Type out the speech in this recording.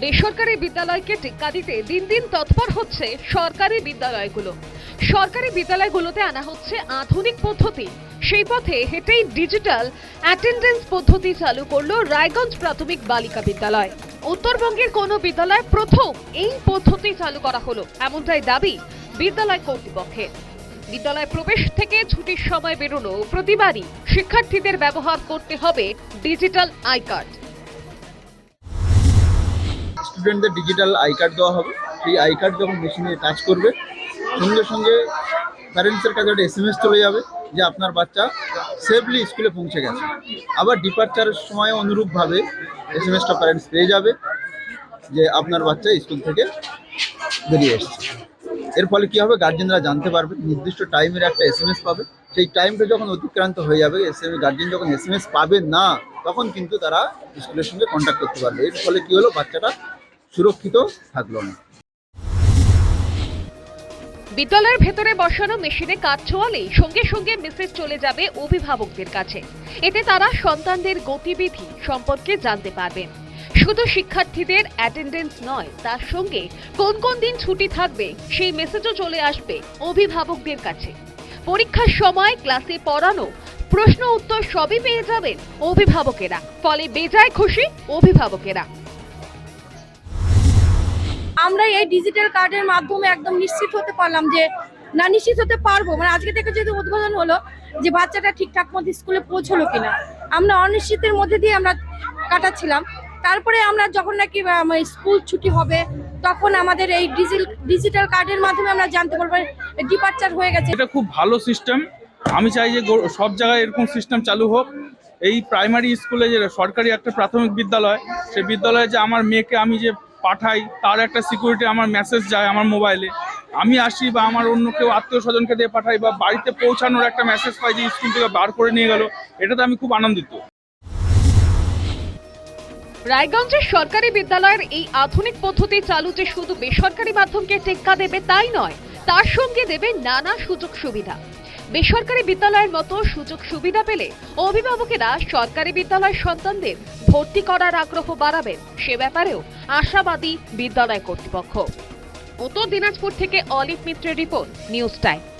বেসরকারি বিদ্যালয়কে টেক্কা দিতে দিন দিন তৎপর হচ্ছে সরকারি বিদ্যালয়গুলো। সরকারি বিদ্যালয়গুলোতে আনা হচ্ছে আধুনিক পদ্ধতি। সেই পথে হেঁটেই ডিজিটাল অ্যাটেন্ডেন্স পদ্ধতি চালু করল রায়গঞ্জ প্রাথমিক বালিকা বিদ্যালয়। উত্তরবঙ্গের কোনো বিদ্যালয় প্রথম এই পদ্ধতি চালু করা হলো, এমনটাই দাবি বিদ্যালয় কর্তৃপক্ষের। বিদ্যালয় প্রবেশ থেকে ছুটির সময় বেরোনো প্রতিবারই শিক্ষার্থীদের ব্যবহার করতে হবে ডিজিটাল আই কার্ড। স্টুডেন্টদের ডিজিটাল আই কার্ড দেওয়া হবে। সেই আই কার্ড যখন মেশিনে টাচ করবে, সঙ্গে সঙ্গে প্যারেন্টসের কাছে একটা এস এম এস চলে যাবে যে আপনার বাচ্চা সেফলি স্কুলে পৌঁছে গেছে। আবার ডিপার্চারের সময় অনুরূপভাবে এস এম এসটা প্যারেন্টস পেয়ে যাবে যে আপনার বাচ্চা স্কুল থেকে বেরিয়ে এসছে। এর ফলে কী হবে? গার্জেনরা জানতে পারবে, নির্দিষ্ট টাইমের একটা এস এম এস পাবে। সেই টাইমটা যখন অতিক্রান্ত হয়ে যাবে এস এম গার্জেন যখন এস এম এস পাবে না, তখন কিন্তু তারা স্কুলের সঙ্গে কন্ট্যাক্ট করতে পারবে। এর ফলে কী হলো? বাচ্চাটা সুরক্ষিত থাকল না। বিদ্যালয়ের ভেতরে বসানো মেশিনে কাজ ছোঁয়ালেই সঙ্গে সঙ্গে মেসেজ চলে যাবে অভিভাবকদের কাছে। এতে তারা সন্তানদের গতিবিধি সম্পর্কে জানতে পারবেন। শুধু শিক্ষার্থীদের অ্যাটেন্ডেন্স নয়, তার সঙ্গে কোন কোন দিন ছুটি থাকবে, সেই মেসেজও চলে আসবে অভিভাবকদের কাছে। পরীক্ষার সময় ক্লাসে পড়ানো প্রশ্ন উত্তর সবই পেয়ে যাবেন অভিভাবকেরা, ফলে বেজায় খুশি অভিভাবকেরা। আমরা এই ডিজিটাল কার্ডের মাধ্যমে একদম নিশ্চিত হতে পারলাম যে, না, নিশ্চিত হতে পারব। মানে আজকে থেকে যেহেতু উদ্বোধন হলো, যে বাচ্চাটা ঠিকঠাক মতো স্কুলে পৌঁছলো কিনা, আমরা অনিশ্চিতের মধ্যে দিয়ে আমরা কাটাচ্ছিলাম। তারপরে আমরা যখন নাকি স্কুল ছুটি হবে, তখন আমাদের এই ডিজিটাল কার্ডের মাধ্যমে আমরা জানতে পারব ডিপার্চার হয়ে গেছে। এটা খুব ভালো সিস্টেম আমি চাই যে সব জায়গায় এরকম সিস্টেম চালু হোক। এই প্রাইমারি স্কুলে যে সরকারি একটা প্রাথমিক বিদ্যালয় সেই বিদ্যালয়ে যে আমার মেয়েকে আমি যে পাঠাই, তার একটা সিকিউরিটি আমার মেসেজ যায় আমার মোবাইলে আমি আসি বা আমার অন্য কেউ আত্মীয় স্বজনকে দিয়ে পাঠাই বা বাড়িতে পৌঁছানোর একটা মেসেজ পাই যে স্কুল থেকে বার করে নিয়ে গেল, এটাতে আমি খুব আনন্দিত। রায়গঞ্জের সরকারি বিদ্যালয়ের এই আধুনিক পদ্ধতি চালু যে শুধু বেসরকারি মাধ্যমকে টেক্কা দেবে তাই নয়, তার সঙ্গে দেবে নানা সুযোগ সুবিধা। বেসরকারি বিদ্যালয়ের মতো সুযোগ সুবিধা পেলে অভিভাবকেরা সরকারি বিদ্যালয়ের সন্তানদের ভর্তি করার আগ্রহ বাড়াবেন। সে ব্যাপারেও আশাবাদী বিদ্যালয় কর্তৃপক্ষ। উত্তর দিনাজপুর থেকে অলিভ মিত্রের রিপোর্ট, নিউজ টাইম।